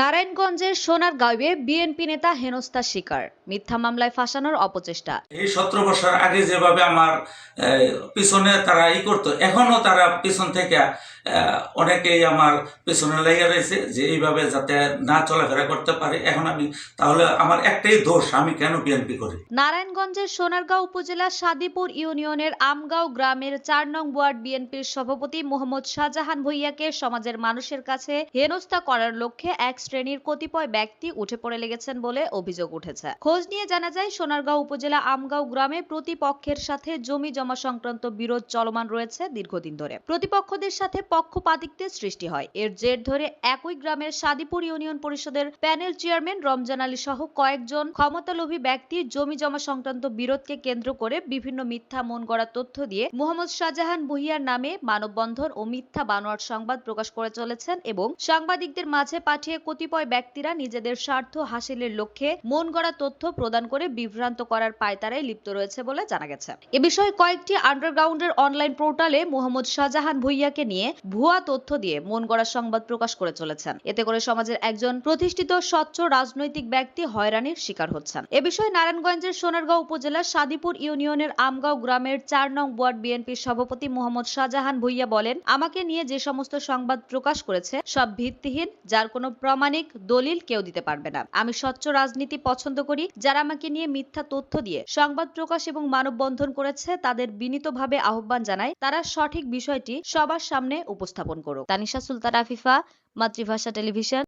নারায়ণগঞ্জের সোনারগাঁওয়ে বিএনপি নেতা হেনস্থার শিকার। মিথ্যা মামলায় ফাঁসানোর অপচেষ্টা। এই সতেরো বছর আগে যেভাবে আমার পিছনে তারা ই করতো এখনও তারা পিছন থেকে অনেকেই আমার পিছনে লেগে রয়েছে যে এইভাবে যাতে না চলাফেরা করতে পারে। এখন আমি তাহলে আমার একটাই দোষ আমি কেন বিএনপি করি? নারায়ণগঞ্জের সোনারগাঁও উপজেলার সাদিপুর ইউনিয়নের আমগাঁও গ্রামের চার নং ওয়ার্ড বিএনপির সভাপতি মোহাম্মদ শাহজাহান ভুইয়াকে সমাজের মানুষের কাছে হেনস্থা করার লক্ষ্যে এক শ্রেণির কতিপয় ব্যক্তি উঠে পড়ে লেগেছেন বলে অভিযোগ উঠেছে। খোঁজ নিয়ে জানা যায়, সোনারগাঁও উপজেলা আমগাঁও গ্রামে প্রতিপক্ষের সাথে জমি জমা সংক্রান্ত বিরোধ চলমান রয়েছে দীর্ঘদিন ধরে। প্রতিপক্ষদের সাথে পক্ষপাতিত্বের সৃষ্টি হয়। এর জের ধরে একই গ্রামের সাদিপুর ইউনিয়ন পরিষদের প্যানেল চেয়ারম্যান রমজান আলী সহ কয়েকজন ক্ষমতালোভী ব্যক্তি জমি জমা সংক্রান্ত বিরোধকে কেন্দ্র করে বিভিন্ন মিথ্যা মন গড়া তথ্য দিয়ে মোহাম্মদ শাহজাহান ভুইয়ার নামে মানববন্ধন ও মিথ্যা বানোয়ার সংবাদ প্রকাশ করে চলেছেন এবং সাংবাদিকদের মাঝে পাঠিয়ে কতিপয় ব্যক্তিরা নিজেদের স্বার্থ হাসিলের লক্ষ্যে মন গড়া তথ্য প্রদান করে বিভ্রান্ত করার পায়তারায় লিপ্ত রয়েছে বলে জানা গেছে। এ বিষয়ে কয়েকটি আন্ডারগ্রাউন্ডের অনলাইন পোর্টালে মোহাম্মদ শাহজাহান ভুইয়াকে নিয়ে ভুয়া তথ্য দিয়ে মন গড়া সংবাদ প্রকাশ করে চলেছেন। এতে করে সমাজের একজন প্রতিষ্ঠিত স্বচ্ছ রাজনৈতিক ব্যক্তি হয়রানির শিকার হচ্ছেন। এ বিষয়ে নারায়ণগঞ্জের সোনারগাঁও উপজেলার সাদিপুর ইউনিয়নের আমগাঁও গ্রামের চার নং ওয়ার্ড বিএনপির সভাপতি মোহাম্মদ শাহজাহান ভুইয়া বলেন, আমাকে নিয়ে যে সমস্ত সংবাদ প্রকাশ করেছে সব ভিত্তিহীন, যার কোনো প্রামাণিক দলিল কেউ দিতে পারবে না। আমি স্বচ্ছ রাজনীতি পছন্দ করি, যারা আমাকে নিয়ে মিথ্যা তথ্য দিয়ে সংবাদ প্রকাশ এবং মানববন্ধন করেছে, তাদের বিনীতভাবে আহ্বান জানায় তারা সঠিক বিষয়টি সবার সামনে উপস্থাপন করুক। তানিশা সুলতান আফিফা, মাতৃভাষা টেলিভিশন।